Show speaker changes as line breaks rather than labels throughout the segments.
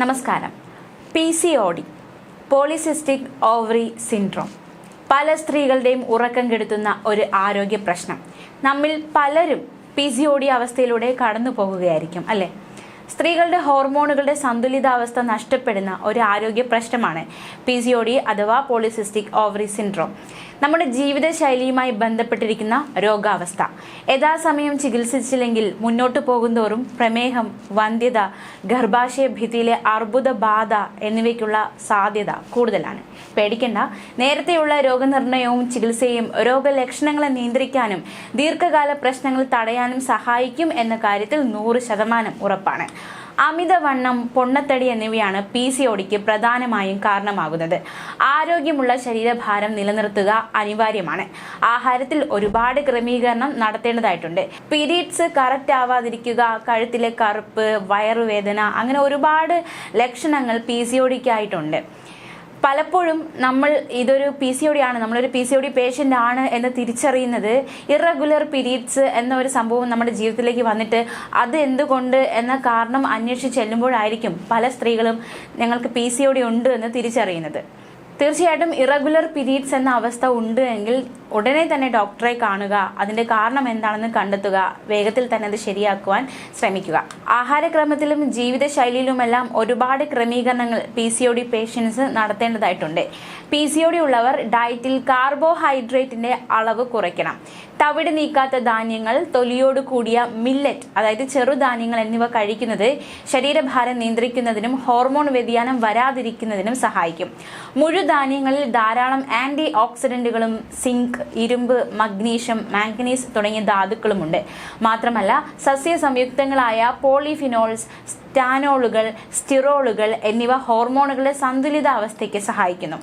നമസ്കാരം. P C O D polycystic ovary syndrome പല സ്ത്രീകളുടെയും ഉറക്കം കെടുത്തുന്ന ഒരു ആരോഗ്യ പ്രശ്നം. നമ്മിൽ പലരും പി സി ഒ ഡി അവസ്ഥയിലൂടെ കടന്നു പോകുകയായിരിക്കും അല്ലേ? സ്ത്രീകളുടെ ഹോർമോണുകളുടെ സന്തുലിതാവസ്ഥ നഷ്ടപ്പെടുന്ന ഒരു ആരോഗ്യ പ്രശ്നമാണ് പി സി ഒ ഡി അഥവാ പോളിസിസ്റ്റിക് ഓവറി സിൻഡ്രോം നമ്മുടെ ജീവിതശൈലിയുമായി ബന്ധപ്പെട്ടിരിക്കുന്ന രോഗാവസ്ഥ. യഥാസമയം ചികിത്സിച്ചില്ലെങ്കിൽ മുന്നോട്ട് പോകുന്തോറും പ്രമേഹം വന്ധ്യത ഗർഭാശയ ഭിത്തിയിലെ അർബുദ ബാധ എന്നിവയ്ക്കുള്ള സാധ്യത കൂടുതലാണ്. പേടിക്കേണ്ട. നേരത്തെയുള്ള രോഗനിർണയവും ചികിത്സയും രോഗലക്ഷണങ്ങളെ നിയന്ത്രിക്കാനും ദീർഘകാല പ്രശ്നങ്ങൾ തടയാനും സഹായിക്കും എന്ന കാര്യത്തിൽ നൂറ് ശതമാനം ഉറപ്പാണ്. അമിതവണ്ണം പൊണ്ണത്തടി എന്നിവയാണ് പി സി ഒടിക്ക് പ്രധാനമായും കാരണമാകുന്നത്. ആരോഗ്യമുള്ള ശരീരഭാരം നിലനിർത്തുക അനിവാര്യമാണ്. ആഹാരത്തിൽ ഒരുപാട് ക്രമീകരണം നടത്തേണ്ടതായിട്ടുണ്ട്. പീരീഡ്സ് കറക്റ്റ് ആവാതിരിക്കുക കഴുത്തിലെ കറുപ്പ് വയറുവേദന അങ്ങനെ ഒരുപാട് ലക്ഷണങ്ങൾ പി സി ഒടിക്കായിട്ടുണ്ട് പലപ്പോഴും നമ്മൾ ഇതൊരു പി സി ഒ ഡി ആണ് നമ്മളൊരു P C O D patient ആണ് എന്ന് തിരിച്ചറിയുന്നത് ഇറഗുലർ പീരീഡ്സ് എന്ന ഒരു സംഭവം നമ്മുടെ ജീവിതത്തിലേക്ക് വന്നിട്ട് അത് എന്തുകൊണ്ട് എന്ന കാരണം അന്വേഷിച്ച് ചെല്ലുമ്പോഴായിരിക്കും പല സ്ത്രീകളും ഞങ്ങൾക്ക് പി സി ഒ ഡി ഉണ്ട് എന്ന് തിരിച്ചറിയുന്നത്. തീർച്ചയായിട്ടും ഇറഗുലർ പീരീഡ്സ് എന്ന അവസ്ഥ ഉണ്ട് എങ്കിൽ ഉടനെ തന്നെ ഡോക്ടറെ കാണുക. അതിന്റെ കാരണം എന്താണെന്ന് കണ്ടെത്തുക. വേഗത്തിൽ തന്നെ അത് ശരിയാക്കുവാൻ ശ്രമിക്കുക. ആഹാരക്രമത്തിലും ജീവിതശൈലിയിലുമെല്ലാം ഒരുപാട് ക്രമീകരണങ്ങൾ P C O D patients നടത്തേണ്ടതായിട്ടുണ്ട്. P C O D ഉള്ളവർ ഡയറ്റിൽ കാർബോഹൈഡ്രേറ്റിന്റെ അളവ് കുറയ്ക്കണം. തവിട് നീക്കാത്ത ധാന്യങ്ങൾ തൊലിയോട് കൂടിയ മില്ലറ്റ് അതായത് ചെറുധാന്യങ്ങൾ എന്നിവ കഴിക്കുന്നത് ശരീരഭാരം നിയന്ത്രിക്കുന്നതിനും ഹോർമോൺ വ്യതിയാനം വരാതിരിക്കുന്നതിനും സഹായിക്കും. മുഴുധാന്യങ്ങളിൽ ധാരാളം ആന്റി ഓക്സിഡന്റുകളും സിങ്ക് ഇരുമ്പ് മഗ്നീഷ്യം മാംഗനീസ് തുടങ്ങിയ ധാതുക്കളുമുണ്ട്. മാത്രമല്ല സസ്യ സംയുക്തങ്ങളായ പോളിഫിനോൾസ് സ്റ്റാനോളുകൾ സ്റ്റിറോളുകൾ എന്നിവ ഹോർമോണുകളുടെ സന്തുലിതാവസ്ഥയ്ക്ക് സഹായിക്കുന്നു.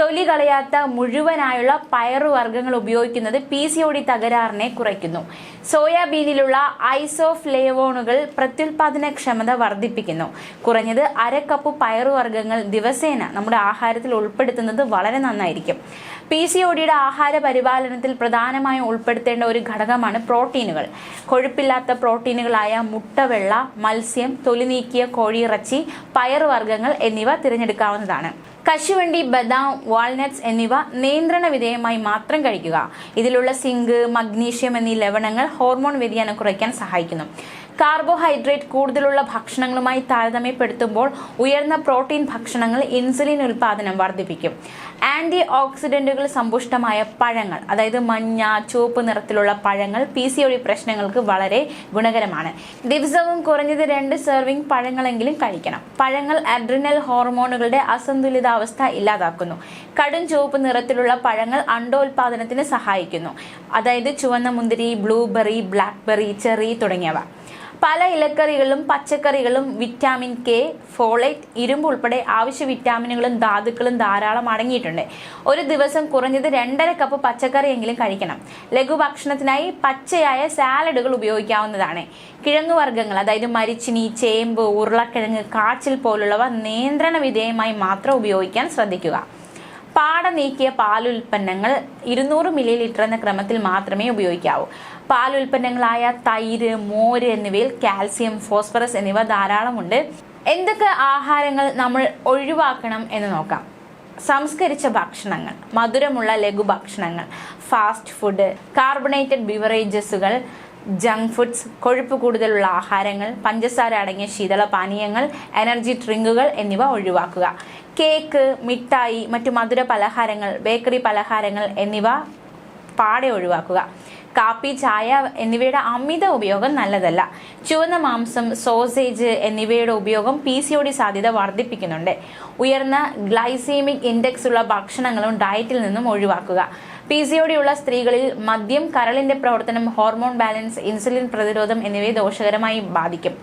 തൊലി കളയാത്ത മുഴുവനായുള്ള പയറുവർഗങ്ങൾ ഉപയോഗിക്കുന്നത് പി സി ഒ ഡി തകരാറിനെ കുറയ്ക്കുന്നു. സോയാബീനിലുള്ള ഐസോഫ്ലേവോണുകൾ പ്രത്യുൽപാദനക്ഷമത വർദ്ധിപ്പിക്കുന്നു. കുറഞ്ഞത് അര കപ്പ് പയറുവർഗങ്ങൾ ദിവസേന നമ്മുടെ ആഹാരത്തിൽ ഉൾപ്പെടുത്തുന്നത് വളരെ നന്നായിരിക്കും. പി സി ഒ ഡിയുടെ ആഹാര പരിപാലനത്തിൽ പ്രധാനമായും ഉൾപ്പെടുത്തേണ്ട ഒരു ഘടകമാണ് പ്രോട്ടീനുകൾ. കൊഴുപ്പില്ലാത്ത പ്രോട്ടീനുകളായ മുട്ടവെള്ള മത്സ്യം തൊലി നീക്കിയ കോഴിയിറച്ചി പയറുവർഗങ്ങൾ എന്നിവ തിരഞ്ഞെടുക്കാവുന്നതാണ്. കശുവണ്ടി ബദാം വാൾനട്സ് എന്നിവ നിയന്ത്രണ വിധേയമായി മാത്രം കഴിക്കുക. ഇതിലുള്ള സിങ്ക് മഗ്നീഷ്യം എന്നീ ലവണങ്ങൾ ഹോർമോൺ വ്യതിയാനം കുറയ്ക്കാൻ സഹായിക്കുന്നു. കാർബോഹൈഡ്രേറ്റ് കൂടുതലുള്ള ഭക്ഷണങ്ങളുമായി താരതമ്യപ്പെടുത്തുമ്പോൾ ഉയർന്ന പ്രോട്ടീൻ ഭക്ഷണങ്ങൾ ഇൻസുലിൻ ഉൽപാദനം വർദ്ധിപ്പിക്കും. ആന്റി ഓക്സിഡന്റുകൾ സമ്പുഷ്ടമായ പഴങ്ങൾ അതായത് മഞ്ഞ ചുവപ്പ് നിറത്തിലുള്ള പഴങ്ങൾ പി സി ഒഴി പ്രശ്നങ്ങൾക്ക് വളരെ ഗുണകരമാണ്. ദിവസവും കുറഞ്ഞത് രണ്ട് സെർവിംഗ് പഴങ്ങളെങ്കിലും കഴിക്കണം. പഴങ്ങൾ അഡ്രിനൽ ഹോർമോണുകളുടെ അസന്തുലിതാവസ്ഥ ഇല്ലാതാക്കുന്നു. കടും ചുവപ്പ് നിറത്തിലുള്ള പഴങ്ങൾ അണ്ടോൽപാദനത്തിന് സഹായിക്കുന്നു. അതായത് ചുവന്ന മുന്തിരി ബ്ലൂബെറി ബ്ലാക്ക്ബെറി ചെറി തുടങ്ങിയവ. പല ഇലക്കറികളും പച്ചക്കറികളും വിറ്റാമിൻ കെ ഫോളേറ്റ് ഇരുമ്പ് ഉൾപ്പെടെ ആവശ്യ വിറ്റാമിനുകളും ധാതുക്കളും ധാരാളം അടങ്ങിയിട്ടുണ്ട്. ഒരു ദിവസം കുറഞ്ഞത് രണ്ടര കപ്പ് പച്ചക്കറിയെങ്കിലും കഴിക്കണം. ലഘുഭക്ഷണത്തിനായി പച്ചയായ സാലഡുകൾ ഉപയോഗിക്കാവുന്നതാണ്. കിഴങ്ങുവർഗങ്ങൾ അതായത് മരിച്ചിനി ചേമ്പ് ഉരുളക്കിഴങ്ങ് കാച്ചിൽ പോലുള്ളവ നിയന്ത്രണ വിധേയമായി മാത്രം ഉപയോഗിക്കാൻ ശ്രദ്ധിക്കുക. പാട നീക്കിയ പാലുൽപ്പന്നങ്ങൾ ഇരുന്നൂറ് മില്ലി ലിറ്റർ എന്ന ക്രമത്തിൽ മാത്രമേ ഉപയോഗിക്കാവൂ. പാലുൽപ്പന്നങ്ങളായ തൈര് മോര് എന്നിവയിൽ കാൽസ്യം ഫോസ്ഫറസ് എന്നിവ ധാരാളമുണ്ട്. എന്തൊക്കെ ആഹാരങ്ങൾ നമ്മൾ ഒഴിവാക്കണം എന്ന് നോക്കാം. സംസ്കരിച്ച ഭക്ഷണങ്ങൾ മധുരമുള്ള ലഘു ഭക്ഷണങ്ങൾ ഫാസ്റ്റ് ഫുഡ് കാർബണേറ്റഡ് ബിവറേജസുകൾ ജങ്ക് ഫുഡ്സ് കൊഴുപ്പ് കൂടുതലുള്ള ആഹാരങ്ങൾ പഞ്ചസാര അടങ്ങിയ ശീതള പാനീയങ്ങൾ എനർജി ഡ്രിങ്കുകൾ എന്നിവ ഒഴിവാക്കുക. കേക്ക് മിഠായി മറ്റു മധുര പലഹാരങ്ങൾ ബേക്കറി പലഹാരങ്ങൾ എന്നിവ പാടെ ഒഴിവാക്കുക. കാപ്പി ചായ എന്നിവയുടെ അമിത ഉപയോഗം നല്ലതല്ല. ചുവന്ന മാംസം സോസേജ് എന്നിവയുടെ ഉപയോഗം പി സി ഒ സാധ്യത വർദ്ധിപ്പിക്കുന്നുണ്ട്. ഉയർന്ന ഗ്ലൈസീമിക് ഇൻഡെക്സ് ഉള്ള ഭക്ഷണങ്ങളും ഡയറ്റിൽ നിന്നും ഒഴിവാക്കുക. പി സി ഒ ഉള്ള സ്ത്രീകളിൽ മദ്യം കരളിന്റെ പ്രവർത്തനം ഹോർമോൺ ബാലൻസ് ഇൻസുലിൻ പ്രതിരോധം എന്നിവയെ ദോഷകരമായി ബാധിക്കും.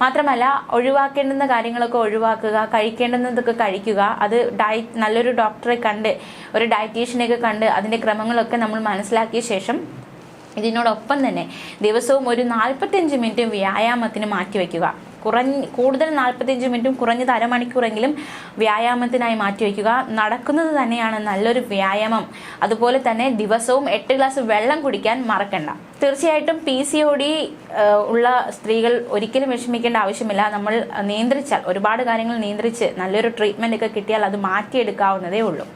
മാത്രമല്ല ഒഴിവാക്കേണ്ടുന്ന കാര്യങ്ങളൊക്കെ ഒഴിവാക്കുക കഴിക്കേണ്ടുന്നതൊക്കെ കഴിക്കുക. അത് ഡയറ്റ് നല്ലൊരു ഡോക്ടറെ കണ്ട് ഒരു ഡയറ്റീഷ്യനെയൊക്കെ കണ്ട് അതിന്റെ ക്രമങ്ങളൊക്കെ നമ്മൾ മനസ്സിലാക്കിയ ശേഷം ഇതിനോടൊപ്പം തന്നെ ദിവസവും ഒരു നാൽപ്പത്തഞ്ച് മിനിറ്റ് വ്യായാമത്തിന് മാറ്റിവെക്കുക. കുറഞ്ഞ കൂടുതൽ നാൽപ്പത്തിയഞ്ച് മിനിറ്റും കുറഞ്ഞത് അരമണിക്കൂറെങ്കിലും വ്യായാമത്തിനായി മാറ്റിവെക്കുക. നടക്കുന്നത് തന്നെയാണ് നല്ലൊരു വ്യായാമം. അതുപോലെ തന്നെ ദിവസവും എട്ട് ഗ്ലാസ് വെള്ളം കുടിക്കാൻ മറക്കണ്ട. തീർച്ചയായിട്ടും പി സി ഒ ഡി ഉള്ള സ്ത്രീകൾ ഒരിക്കലും വിഷമിക്കേണ്ട ആവശ്യമില്ല. നമ്മൾ നിയന്ത്രിച്ചാൽ ഒരുപാട് കാര്യങ്ങൾ നിയന്ത്രിച്ച് നല്ലൊരു ട്രീറ്റ്മെന്റ് ഒക്കെ കിട്ടിയാൽ അത് മാറ്റിയെടുക്കാവുന്നതേ ഉള്ളൂ.